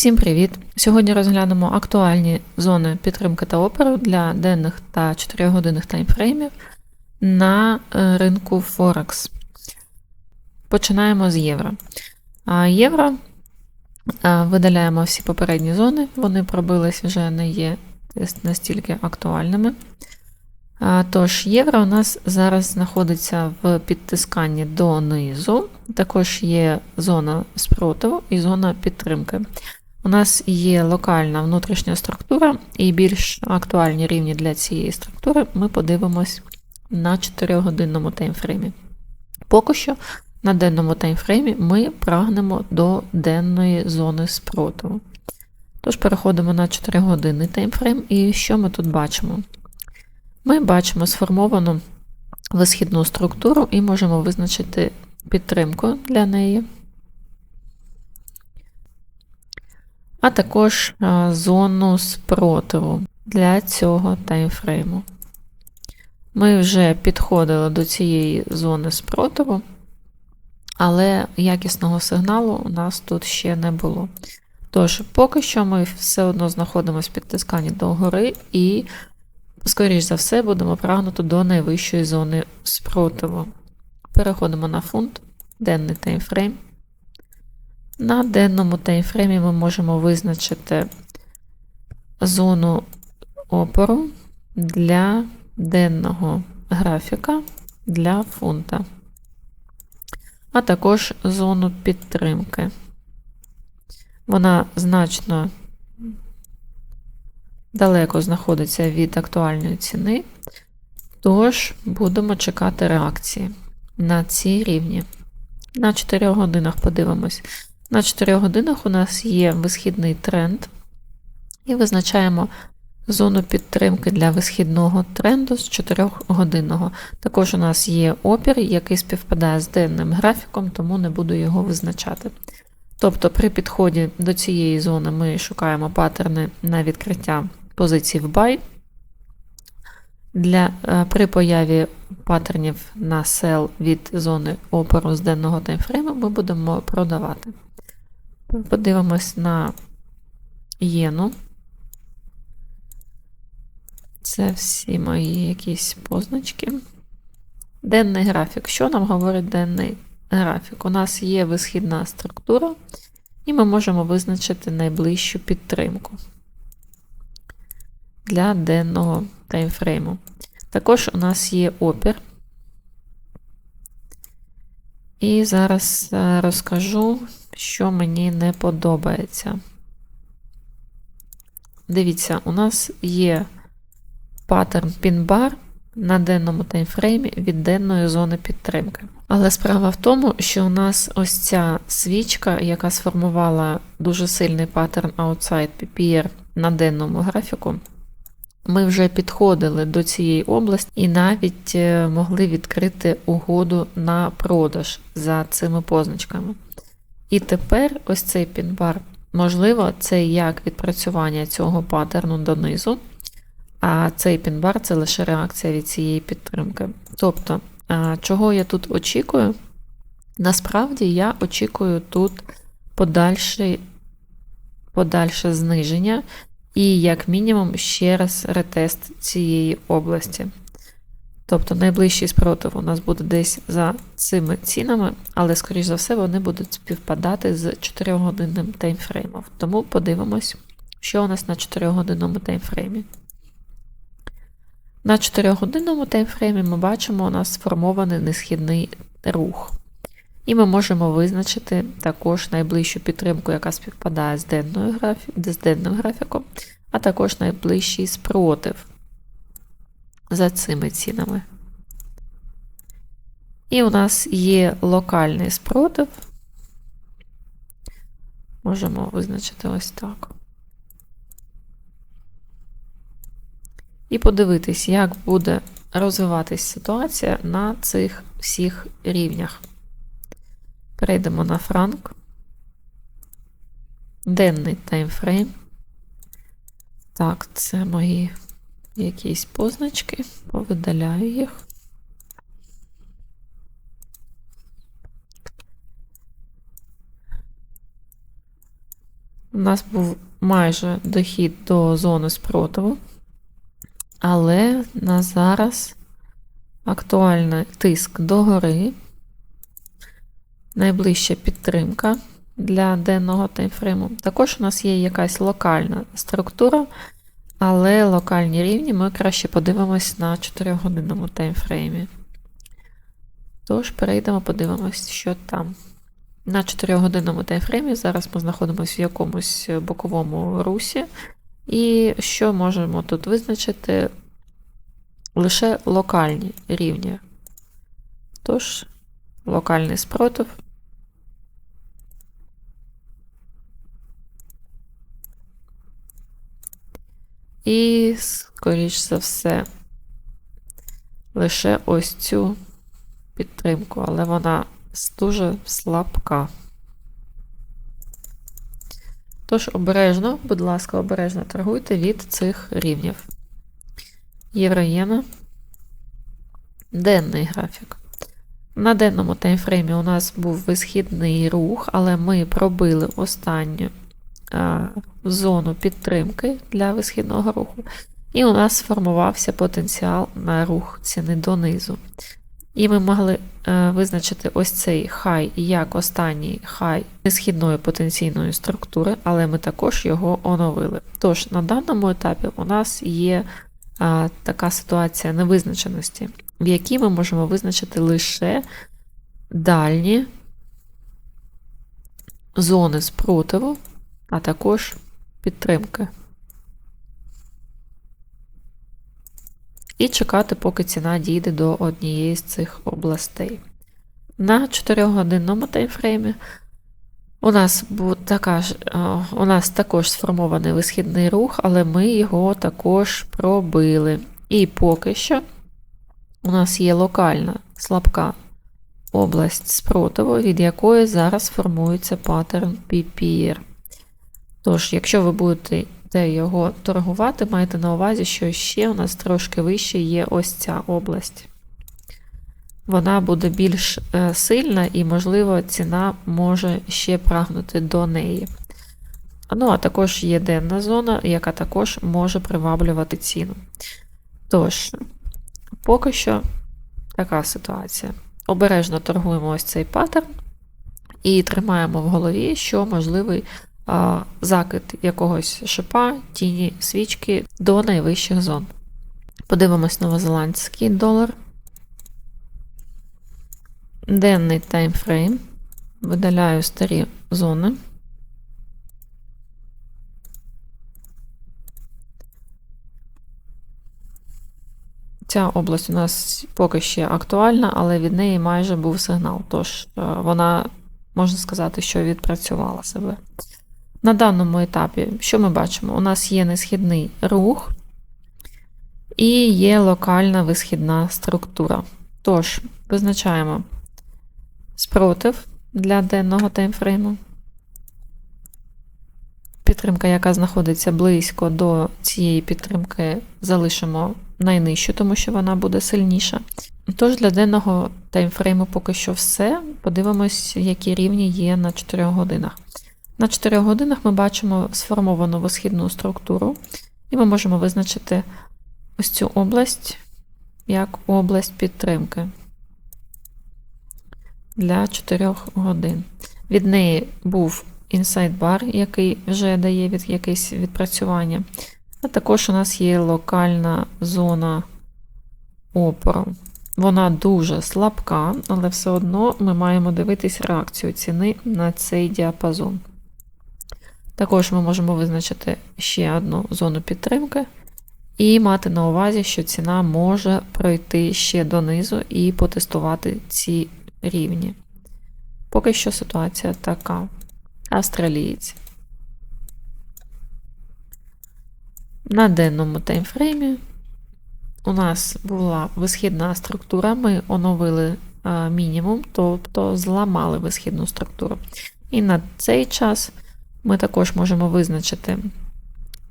Всім привіт! Сьогодні розглянемо актуальні зони підтримки та опору для денних та 4-годинних таймфреймів на е, ринку Форекс. Починаємо з євро. Євро видаляємо всі попередні зони, вони пробились вже не є настільки актуальними. Тож, євро у нас зараз знаходиться в підтисканні донизу, також є зона спротиву і зона підтримки. У нас є локальна внутрішня структура, і більш актуальні рівні для цієї структури ми подивимось на 4-годинному таймфреймі. Поки що на денному таймфреймі ми прагнемо до денної зони спротиву. Тож переходимо на 4-годинний таймфрейм, і що ми тут бачимо? Ми бачимо сформовану висхідну структуру і можемо визначити підтримку для неї. А також зону спротиву для цього таймфрейму. Ми вже підходили до цієї зони спротиву, але якісного сигналу у нас тут ще не було. Тож, поки що ми все одно знаходимося в підтисканні до гори і, скоріш за все, будемо прагнути до найвищої зони спротиву. Переходимо на фунт, денний таймфрейм. На денному таймфреймі ми можемо визначити зону опору для денного графіка для фунта, а також зону підтримки. Вона значно далеко знаходиться від актуальної ціни, тож будемо чекати реакції на ці рівні. На 4 годинах подивимось. На 4 годинах у нас є висхідний тренд, і визначаємо зону підтримки для висхідного тренду з 4-годинного. Також у нас є опір, який співпадає з денним графіком, тому не буду його визначати. Тобто, при підході до цієї зони ми шукаємо паттерни на відкриття позицій в buy. Для, е, При появі паттернів на sell від зони опору з денного таймфрейму ми будемо продавати. Подивимось на єну. Це всі мої якісь позначки. Денний графік. Що нам говорить денний графік? У нас є висхідна структура, і ми можемо визначити найближчу підтримку для денного таймфрейму. Також у нас є опір. І зараз е, розкажу, що мені не подобається. Дивіться, у нас є паттерн пін-бар на денному таймфреймі від денної зони підтримки. Але справа в тому, що у нас ось ця свічка, яка сформувала дуже сильний паттерн Outside PPR на денному графіку, ми вже підходили до цієї області і навіть е, могли відкрити угоду на продаж за цими позначками. І тепер ось цей пінбар, можливо, це як відпрацювання цього паттерну донизу, а цей пінбар це лише реакція від цієї підтримки. Тобто, чого я тут очікую? Насправді я очікую тут подальше, подальше зниження і, як мінімум, ще раз ретест цієї області. Тобто найближчий спротив у нас буде десь за цими цінами, але, скоріш за все, вони будуть співпадати з 4-годинним таймфреймом. Тому подивимось, що у нас на 4-годинному таймфреймі. На 4-годинному таймфреймі ми бачимо, у нас сформований несхідний рух. І ми можемо визначити також найближчу підтримку, яка співпадає з, денною графі... з денним графіком, а також найближчий спротив за цими цінами. І у нас є локальний спротив. Можемо визначити ось так. І подивитись, як буде розвиватись ситуація на цих всіх рівнях. Перейдемо на франк. Денний таймфрейм. Так, це мої якісь позначки, повидаляю їх. У нас був майже дохід до зони спротиву, але на зараз актуальний тиск догори, найближча підтримка для денного таймфрейму. Також у нас є якась локальна структура, але локальні рівні ми краще подивимось на 4-годинному таймфреймі. Тож, перейдемо, подивимось, що там. На 4-годинному таймфреймі зараз ми знаходимося в якомусь боковому русі, і що можемо тут визначити лише локальні рівні. Тож, локальний спротив. І, скоріш за все, лише ось цю підтримку, але вона дуже слабка. Тож обережно, будь ласка, обережно торгуйте від цих рівнів. Євроєна. Денний графік. На денному таймфреймі у нас був висхідний рух, але ми пробили останню а, зону підтримки для висхідного руху, і у нас сформувався потенціал на рух ціни донизу. І ми могли е, визначити ось цей хай як останній хай несхідної потенційної структури, але ми також його оновили. Тож на даному етапі у нас є е, така ситуація невизначеності, в якій ми можемо визначити лише дальні зони спротиву, а також підтримки. і чекати, поки ціна дійде до однієї з цих областей. На 4-годинному таймфреймі у нас така у нас також сформований висхідний рух, але ми його також пробили. І поки що у нас є локальна слабка область спротиву, від якої зараз формується паттерн PPR. Тож, якщо ви будете де його торгувати, маєте на увазі, що ще у нас трошки вище є ось ця область. Вона буде більш е, сильна і, можливо, ціна може ще прагнути до неї. Ну, а також є денна зона, яка також може приваблювати ціну. Тож, поки що така ситуація. Обережно торгуємо ось цей паттерн і тримаємо в голові, що можливий закид якогось шипа, тіні свічки до найвищих зон. Подивимось новозеландський долар. Денний таймфрейм. Видаляю старі зони. Ця область у нас поки ще актуальна, але від неї майже був сигнал. Тож е, вона, можна сказати, що відпрацювала себе. На даному етапі, що ми бачимо? У нас є несхідний рух і є локальна висхідна структура. Тож, визначаємо спротив для денного таймфрейму. Підтримка, яка знаходиться близько до цієї підтримки, залишимо найнижчу, тому що вона буде сильніша. Тож для денного таймфрейму поки що все. Подивимось, які рівні є на 4 годинах. На 4 годинах ми бачимо сформовану висхідну структуру, і ми можемо визначити ось цю область як область підтримки для 4 годин. Від неї був інсайд бар, який вже дає від якесь відпрацювання. А також у нас є локальна зона опору. Вона дуже слабка, але все одно ми маємо дивитись реакцію ціни на цей діапазон. Також ми можемо визначити ще одну зону підтримки і мати на увазі, що ціна може пройти ще донизу і потестувати ці рівні. Поки що ситуація така. Австралієць. На денному таймфреймі у нас була висхідна структура, ми оновили мінімум, тобто зламали висхідну структуру. І на цей час ми також можемо визначити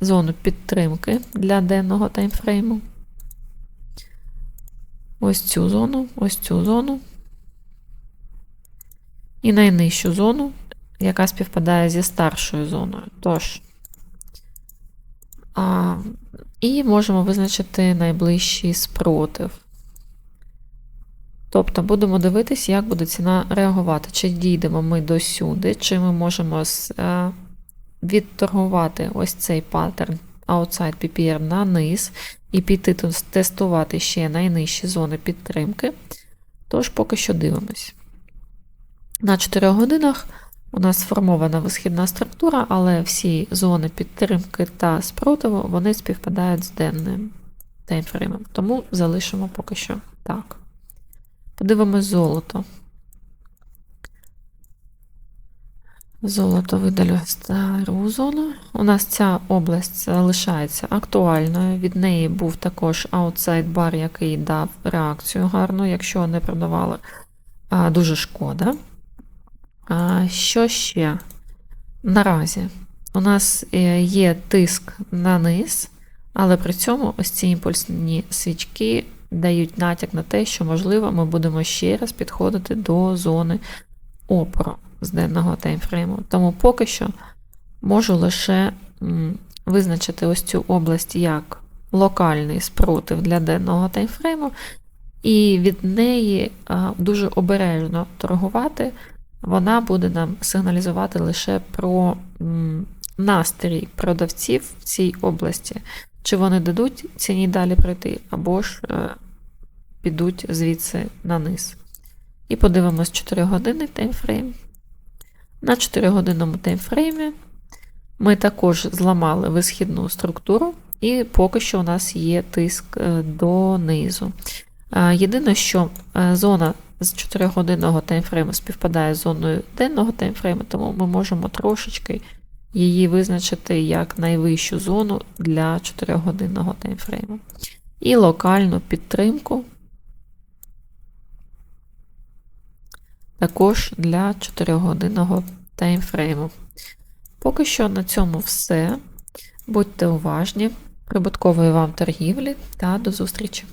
зону підтримки для денного таймфрейму. Ось цю зону, ось цю зону. І найнижчу зону, яка співпадає зі старшою зоною. Тож, а, і можемо визначити найближчий спротив. Тобто будемо дивитися, як буде ціна реагувати. Чи дійдемо ми до сюди, чи ми можемо е, відторгувати ось цей паттерн outside PPR на низ і піти тестувати ще найнижчі зони підтримки. Тож поки що дивимось. На 4 годинах у нас сформована висхідна структура, але всі зони підтримки та спротиву вони співпадають з денним таймфреймом. Тому залишимо поки що так. Подивимось золото. Золото видалю стару зону. У нас ця область залишається актуальною. Від неї був також аутсайд бар, який дав реакцію гарну, якщо не продавали. А, Дуже шкода. А, Що ще? Наразі у нас е, є тиск на низ, але при цьому ось ці імпульсні свічки дають натяк на те, що, можливо, ми будемо ще раз підходити до зони опору з денного таймфрейму. Тому поки що можу лише визначити ось цю область як локальний спротив для денного таймфрейму, і від неї дуже обережно торгувати. Вона буде нам сигналізувати лише про настрій продавців в цій області, чи вони дадуть ціні далі пройти, або ж е, підуть звідси на низ. І подивимось 4 години таймфрейм. На 4 годинному таймфреймі ми також зламали висхідну структуру, і поки що у нас є тиск е, донизу. Е, Єдине, що е, зона з 4-годинного таймфрейму співпадає з зоною денного таймфрейму, тому ми можемо трошечки її визначити як найвищу зону для 4-годинного таймфрейму. І локальну підтримку також для 4-годинного таймфрейму. Поки що на цьому все. Будьте уважні, прибуткової вам торгівлі та до зустрічі!